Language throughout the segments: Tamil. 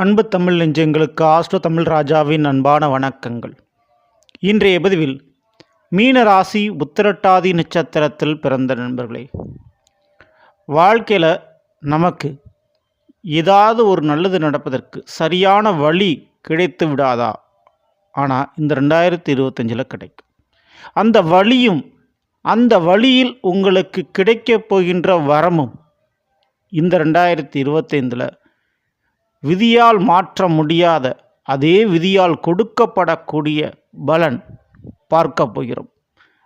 அன்பு தமிழ் நெஞ்சங்களுக்கு ஆஸ்ட்ரோ தமிழ் ராஜாவின் அன்பான வணக்கங்கள். இன்றைய பதிவில் மீன ராசி உத்திரட்டாதி நட்சத்திரத்தில் பிறந்த நண்பர்களே வாழ்க்கையில் நமக்கு ஏதாவது ஒரு நல்லது நடப்பதற்கு சரியான வழி கிடைத்து விடாதா? ஆனால் இந்த ரெண்டாயிரத்தி இருபத்தஞ்சில் கிடைக்கும். அந்த வழியும் அந்த வழியில் உங்களுக்கு கிடைக்கப் போகின்ற வரமும் இந்த ரெண்டாயிரத்தி இருபத்தைந்தில் விதியால் மாற்ற முடியாத அதே விதியால் கொடுக்கப்படக்கூடிய பலன் பார்க்க போகிறோம்.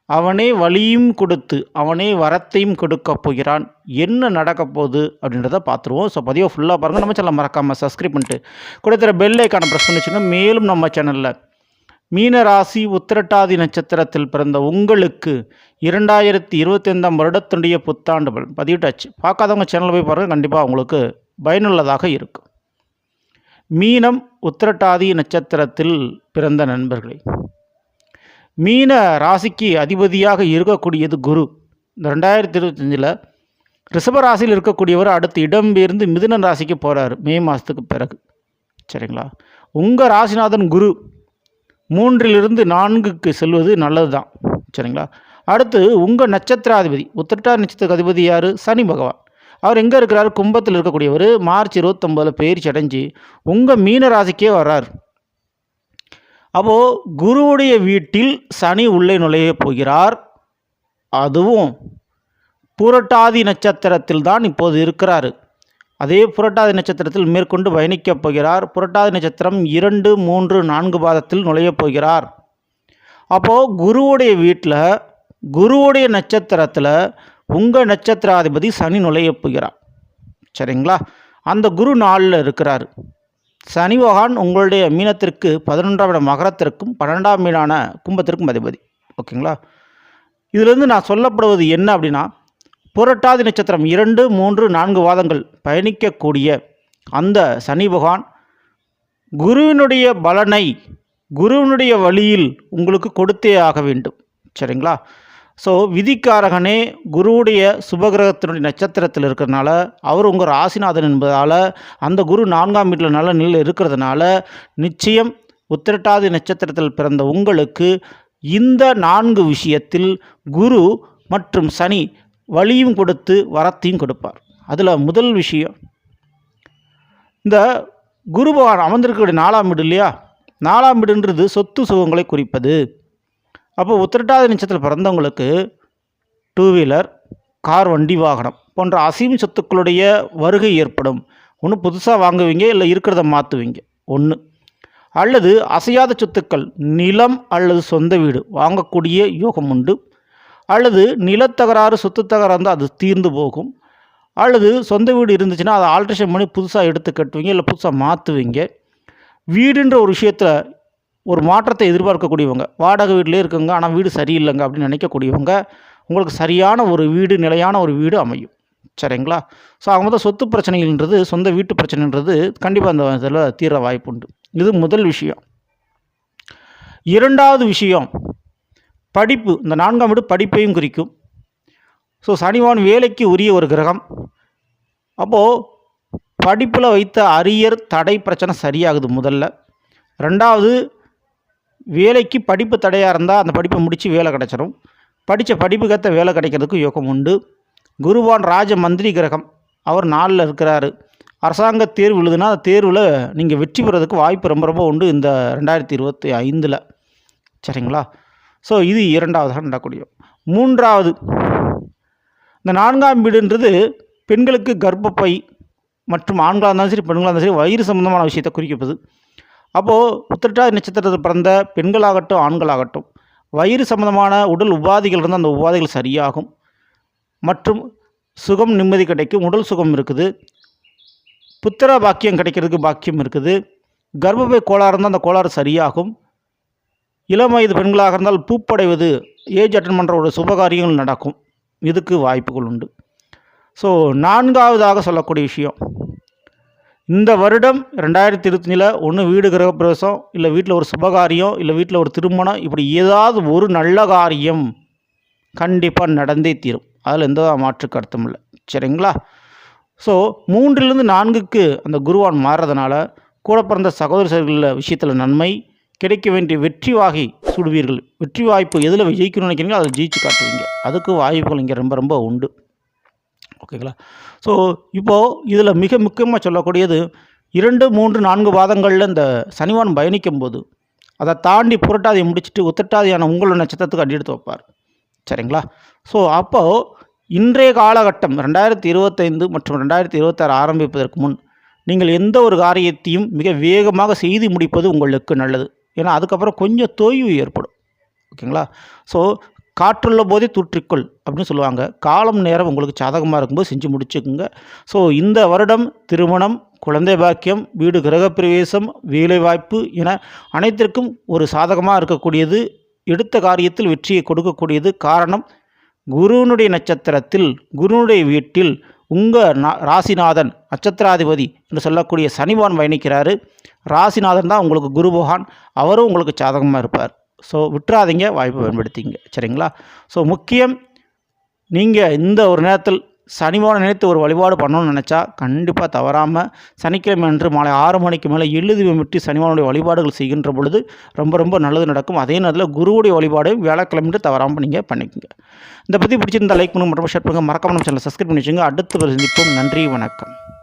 அவனே வழியும் கொடுத்து அவனே வரத்தையும் கொடுக்க போகிறான். என்ன நடக்க போகுது அப்படின்றத பார்த்துருவோம். ஸோ பதிவை ஃபுல்லாக பாருங்கள் நம்ம சேனல் மறக்காமல் சப்ஸ்கிரைப் பண்ணிட்டு கொடுத்துற பெல் ஐக்கானை ப்ரெஸ் பண்ணி வச்சுங்க மேலும் நம்ம சேனலில் மீன ராசி உத்திரட்டாதி நட்சத்திரத்தில் பிறந்த உங்களுக்கு இரண்டாயிரத்தி இருபத்தைந்தாம் வருடத்தினுடைய புத்தாண்டு பலன். பதிவிட்டாச்சு. பார்க்காதவங்க சேனலில் போய் பாருங்கள் கண்டிப்பாக உங்களுக்கு பயனுள்ளதாக இருக்கும். மீனம் உத்திரட்டாதி நட்சத்திரத்தில் பிறந்த நண்பர்களே. மீன ராசிக்கு அதிபதியாக இருக்கக்கூடியது குரு. இந்த ரெண்டாயிரத்தி இருபத்தஞ்சில் ரிஷபராசியில் இருக்கக்கூடியவர் அடுத்து இடம்பெயர்ந்து மிதுன ராசிக்கு போகிறார் மே மாதத்துக்கு பிறகு. சரிங்களா? உங்கள் ராசிநாதன் குரு மூன்றிலிருந்து நான்குக்கு செல்வது நல்லது தான் சரிங்களா? அடுத்து உங்கள் நட்சத்திராதிபதி உத்திரட்டாதி நட்சத்திர அதிபதி யார்? சனி பகவான். அவர் எங்கே இருக்கிறார்? கும்பத்தில் இருக்கக்கூடியவர். மார்ச் இருபத்தொம்போதில் பயிற்சி அடைஞ்சு உங்கள் மீன ராசிக்கே வர்றார். அப்போது குருவுடைய வீட்டில் சனி உள்ளே நுழைய போகிறார். அதுவும் புரட்டாதி நட்சத்திரத்தில் தான் இப்போது இருக்கிறார். அதே புரட்டாதி நட்சத்திரத்தில் மேற்கொண்டு பயணிக்கப் போகிறார். புரட்டாதி நட்சத்திரம் இரண்டு மூன்று நான்கு பாதத்தில் நுழையப் போகிறார். அப்போது குருவுடைய வீட்டில் குருவுடைய நட்சத்திரத்தில் உங்கள் நட்சத்திராதிபதி சனி நுழைய போகிறார். சரிங்களா? அந்த குரு நாளில் இருக்கிறார். சனி பகவான் உங்களுடைய மீனத்திற்கு பதினொன்றாம் இடம் மகரத்திற்கும் பன்னெண்டாம் மீனான கும்பத்திற்கும் அதிபதி. ஓகேங்களா? இதிலிருந்து நான் சொல்லப்படுவது என்ன அப்படின்னா புரட்டாதி நட்சத்திரம் இரண்டு மூன்று நான்கு வாதங்கள் பயணிக்கக்கூடிய அந்த சனி பகவான் குருவினுடைய பலனை குருவினுடைய வழியில் உங்களுக்கு கொடுத்தே ஆக வேண்டும். சரிங்களா? ஸோ விதிக்காரகனே குருவுடைய சுபகிரகத்தினுடைய நட்சத்திரத்தில் இருக்கிறதுனால அவர் உங்கள் ராசிநாதன் என்பதால் அந்த குரு நான்காம் வீட்டில் நல்ல நிலையில் இருக்கிறதுனால நிச்சயம் உத்திரட்டாதி நட்சத்திரத்தில் பிறந்த உங்களுக்கு இந்த நான்கு விஷயத்தில் குரு மற்றும் சனி வழியும் கொடுத்து வரத்தையும் கொடுப்பார். அதில் முதல் விஷயம் இந்த குரு பகவான் அமர்ந்திருக்கக்கூடிய நாலாம் வீடு இல்லையா? நாலாம் வீடுன்றது சொத்து சுகங்களை குறிப்பது. அப்போ உத்திரட்டாதி நட்சத்திரத்தில் பிறந்தவங்களுக்கு டூ வீலர் கார் வண்டி வாகனம் போன்ற அசீம் சொத்துக்களுடைய வருகை ஏற்படும். ஒன்று புதுசாக வாங்குவீங்க இல்லை இருக்கிறத மாற்றுவீங்க ஒன்று அல்லது அசையாத சொத்துக்கள் நிலம் அல்லது சொந்த வீடு வாங்கக்கூடிய யோகம் உண்டு. அல்லது நிலத்தகராறு சொத்து தகராறு இருந்தால் அது தீர்ந்து போகும். அல்லது சொந்த வீடு இருந்துச்சுன்னா அதை ஆல்ட்ரேஷன் பண்ணி புதுசாக எடுத்து கட்டுவீங்க இல்லை புதுசாக மாற்றுவீங்க வீடுன்ற ஒரு விஷயத்தில் ஒரு மாற்றத்தை எதிர்பார்க்கக்கூடியவங்க. வாடகை வீட்டிலே இருக்குங்க ஆனால் வீடு சரியில்லைங்க அப்படின்னு நினைக்கக்கூடியவங்க உங்களுக்கு சரியான ஒரு வீடு நிலையான ஒரு வீடு அமையும். சரிங்களா? ஸோ அவங்க தான் சொத்து பிரச்சனைகள்ன்றது சொந்த வீட்டு பிரச்சனைன்றது கண்டிப்பாக அந்த இதில் தீர வாய்ப்பு உண்டு. இது முதல் விஷயம். இரண்டாவது விஷயம் படிப்பு. இந்த நான்காம் வீடு படிப்பையும் குறிக்கும். ஸோ சனிவான் வேலைக்கு உரிய ஒரு கிரகம். அப்போது படிப்பில் வைத்த அரியர் தடை பிரச்சனை சரியாகுது முதல்ல. ரெண்டாவது வேலைக்கு படிப்பு தடையாக இருந்தால் அந்த படிப்பை முடித்து வேலை கிடச்சிரும். படித்த படிப்புக்கேற்ற வேலை கிடைக்கிறதுக்கு யோகம் உண்டு. குருவான் ராஜ மந்திரி கிரகம். அவர் நாளில் இருக்கிறாரு. அரசாங்க தேர்வு எழுதுனா அந்த தேர்வில் நீங்கள் வெற்றி பெறதுக்கு வாய்ப்பு ரொம்ப ரொம்ப உண்டு இந்த ரெண்டாயிரத்தி இருபத்தி ஐந்தில். சரிங்களா? ஸோ இது இரண்டாவதாக நடக்கூடிய மூன்றாவது இந்த நான்காம் வீடுன்றது பெண்களுக்கு கர்ப்பப்பை மற்றும் ஆண்களாக இருந்தாலும் சரி பெண்களாக இருந்தாலும் சரி வயிறு சம்பந்தமான விஷயத்தை குறிக்கப்படுது. அப்போது உத்திரட்டாதி நட்சத்திரத்தில் பிறந்த பெண்களாகட்டும் ஆண்களாகட்டும் வயிறு சம்பந்தமான உடல் உபாதைகள் இருந்தால் அந்த உபாதைகள் சரியாகும். மற்றும் சுகம் நிம்மதி கிடைக்கும் உடல் சுகம் இருக்குது. புத்திர பாக்கியம் கிடைக்கிறதுக்கு பாக்கியம் இருக்குது. கர்ப்பப்பை கோளாறு இருந்தால் அந்த கோளாறு சரியாகும். இளம் வயது பெண்களாக இருந்தால் பூப்படைவது ஏஜ் அட்டன் பண்ணுற ஒரு சுபகாரியங்கள் நடக்கும். இதுக்கு வாய்ப்புகள் உண்டு. ஸோ நான்காவதாக சொல்லக்கூடிய விஷயம். இந்த வருடம் ரெண்டாயிரத்தி இருபத்தஞ்சில் ஒன்று வீடு கிரகப்பிரவேசம் இல்லை வீட்டில் ஒரு சுபகாரியம் இல்லை வீட்டில் ஒரு திருமணம் இப்படி ஏதாவது ஒரு நல்ல காரியம் கண்டிப்பாக நடந்தே தீரும். அதில் எந்த மாற்று கருத்தும் இல்லை. சரிங்களா? ஸோ மூன்றிலிருந்து நான்குக்கு அந்த குருவான் மாறுறதுனால கூட பிறந்த சகோதர விஷயத்தில் நன்மை கிடைக்க வேண்டிய வெற்றி வாகை சுடுவீர்கள். வெற்றி வாய்ப்பு எதில் ஜெயிக்கணும்னு நினைக்கிறீங்களோ அதில் ஜெயிச்சு காட்டுவீங்க. அதுக்கு வாய்ப்புகள் இங்கே ரொம்ப ரொம்ப உண்டு. ஓகேங்களா ஸோ இப்போது இதில் மிக முக்கியமாக சொல்லக்கூடியது இரண்டு மூன்று நான்கு வாதங்களில் இந்த சனிவான் பயணிக்கும் போது அதை தாண்டி புரட்டாதியை முடிச்சுட்டு உத்திரட்டாதியான உங்களோட நட்சத்திரத்துக்கு அடி எடுத்து வைப்பார். சரிங்களா? ஸோ அப்போது இன்றைய காலகட்டம் ரெண்டாயிரத்தி இருபத்தைந்து மற்றும் ரெண்டாயிரத்தி இருபத்தாறு ஆரம்பிப்பதற்கு முன் நீங்கள் எந்த ஒரு காரியத்தையும் மிக வேகமாக செய்து முடிப்பது உங்களுக்கு நல்லது. ஏன்னா அதுக்கப்புறம் கொஞ்சம் தொய்வு ஏற்படும். ஓகேங்களா ஸோ காற்றுள்ள போதே தூற்றிக்கொள் அப்படின்னு சொல்லுவாங்க. காலம் நேரம் உங்களுக்கு சாதகமாக இருக்கும்போது செஞ்சு முடிச்சுக்குங்க. ஸோ இந்த வருடம் திருமணம் குழந்தை பாக்கியம் வீடு கிரகப்பிரவேசம் வேலைவாய்ப்பு என அனைத்திற்கும் ஒரு சாதகமாக இருக்கக்கூடியது எடுத்த காரியத்தில் வெற்றியை கொடுக்கக்கூடியது காரணம் குருவினுடைய நட்சத்திரத்தில் குருனுடைய வீட்டில் உங்கள் ராசிநாதன் நட்சத்திராதிபதி என்று சொல்லக்கூடிய சனிவான் பயணிக்கிறாரு. ராசிநாதன் தான் உங்களுக்கு குரு பகவான். அவரும் உங்களுக்கு சாதகமாக இருப்பார். ஸோ விட்டுறாதீங்க. வாய்ப்பை பயன்படுத்திங்க. சரிங்களா? ஸோ முக்கியம் நீங்கள் இந்த ஒரு நேரத்தில் சனிவான நினைத்து ஒரு வழிபாடு பண்ணணும்னு நினச்சா கண்டிப்பாக தவறாமல் சனிக்கிழமை அன்று மாலை ஆறு மணிக்கு மேலே எழுதி விட்டு சனிவானுடைய வழிபாடுகள் செய்கின்ற பொழுது ரொம்ப ரொம்ப நல்லது நடக்கும். அதே நேரத்தில் குருவுடைய வழிபாடு வியாழக்கிழமை தவறாமல் நீங்கள் பண்ணிக்கோங்க. இந்த பற்றி பிடிச்சிருந்தா லைக் பண்ணுங்க. மற்றும் ஷேர் பண்ணுங்கள் மறக்காம நம்ம சேனலை சப்ஸ்கிரைப் பண்ணி வச்சுங்க அடுத்து சந்திப்போம். நன்றி. வணக்கம்.